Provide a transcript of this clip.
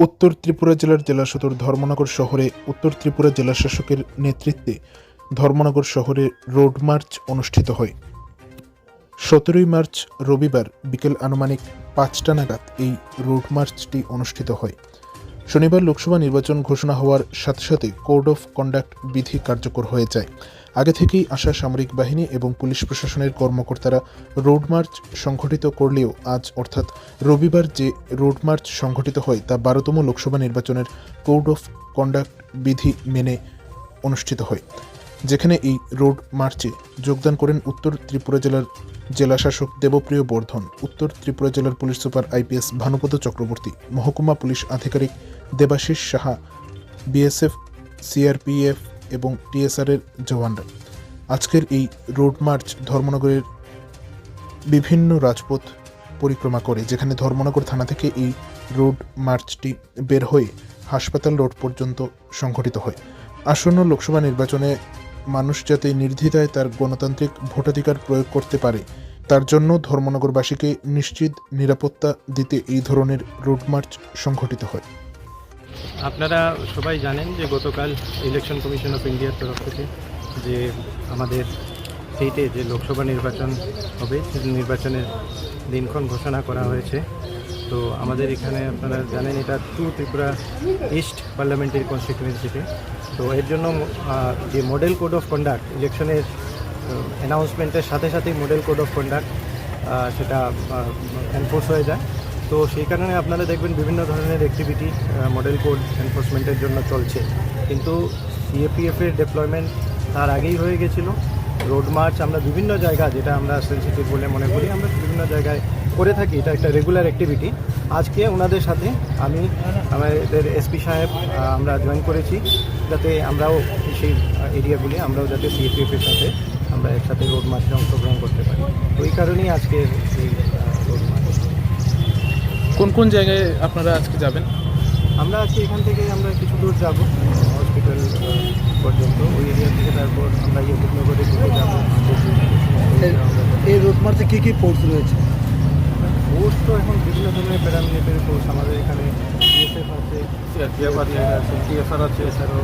উত্তর ত্রিপুরা জেলার জেলা সদর ধর্মনগর শহরে উত্তর ত্রিপুরা জেলা শাসকের নেতৃত্বে ধর্মনগর শহরে রোড মার্চ অনুষ্ঠিত হয়। সতেরোই মার্চ রবিবার বিকেল আনুমানিক পাঁচটা নাগাদ এই রোড মার্চটি অনুষ্ঠিত হয়। শনিবার লোকসভা নির্বাচন ঘোষণা হওয়ার সাথে সাথে কোড অফ কন্ডাক্ট বিধি কার্যকর হয়ে যায়। আগে থেকেই আসা সামরিক বাহিনী এবং পুলিশ প্রশাসনের কর্মকর্তারা রোড মার্চ সংঘটিত করলেও আজ অর্থাৎ রবিবার যে রোড মার্চ সংঘটিত হয় তা বারোতম লোকসভা নির্বাচনের কোড অফ কন্ডাক্ট বিধি মেনে অনুষ্ঠিত হয়। যেখানে এই রোড মার্চে যোগদান করেন উত্তর ত্রিপুরা জেলার জেলাশাসক দেবপ্রিয় বর্ধন, উত্তর ত্রিপুরা জেলার police super IPS Bhanupada Chakraborty, মহকুমা পুলিশ আধিকারিক দেবাশিস সাহা বিএসএফ সিআরপিএফ এবং টিএসআরের জওয়ানরা। আজকের এই রোড মার্চ ধর্মনগরের বিভিন্ন রাজপথ পরিক্রমা করে, যেখানে ধর্মনগর থানা থেকে এই রোড মার্চটি বের হয়ে হাসপাতাল রোড পর্যন্ত সংঘটিত হয়। আসন্ন লোকসভা নির্বাচনে মানুষ যাতে নির্দ্বিধায় তার গণতান্ত্রিক ভোটাধিকার প্রয়োগ করতে পারে, তার জন্য ধর্মনগরবাসীকে নিশ্চিত নিরাপত্তা দিতে এই ধরনের রোড মার্চ সংঘটিত হয়। আপনারা সবাই জানেন যে গতকাল ইলেকশন কমিশন অফ ইন্ডিয়ার তরফ থেকে যে আমাদের স্টেটে যে লোকসভা নির্বাচন হবে নির্বাচনের দিনক্ষণ ঘোষণা করা হয়েছে। তো আমাদের এখানে আপনারা জানেন এটা টু ত্রিপুরা ইস্ট পার্লামেন্টারি কনস্টিটিউয়েন্সিতে তো এর জন্য যে মডেল কোড অফ কন্ডাক্ট, ইলেকশনের অ্যানাউন্সমেন্টের সাথে সাথেই মডেল কোড অফ কন্ডাক্ট সেটা এনফোর্স হয়ে যায়। তো সেই কারণে আপনারা দেখবেন বিভিন্ন ধরনের অ্যাক্টিভিটি মডেল কোড এনফোর্সমেন্টের জন্য চলছে। কিন্তু সিএপিএফ এর ডেপ্লয়মেন্ট তার আগেই হয়ে গেছিল। রোড মার্চ আমরা বিভিন্ন জায়গা যেটা আমরা সেন্সিটিভ বলে মনে করি, আমরা বিভিন্ন জায়গায় করে থাকি। এটা একটা রেগুলার অ্যাক্টিভিটি আজকে ওনাদের সাথে আমি, আমাদের এসপি সাহেব আমরা জয়েন করেছি। যাতে আমরাও সেই এরিয়াগুলি আমরাও যাতে সিএপিএফ এর সাথে, আমরা একসাথে রোড মার্চে অংশগ্রহণ করতে পারি। এই কারণেই আজকে এই কোন কোন জায়গায় আপনারা আজকে যাবেন আমরা আজকে এখান থেকে আমরা কিছু দূর যাব হসপিটাল পর্যন্ত ওই এরিয়া থেকে তারপর আমরা ইয়কুটনগরের দিকে যাব এই রোড মার্চে কী কী ফোর্স রয়েছে ফোর্স তো এখন বিভিন্ন ধরনের প্যারামিলিটারি ফোর্স আমাদের এখানে বিএসএফ আছে সিআরপিএফ আছে আছে এছাড়াও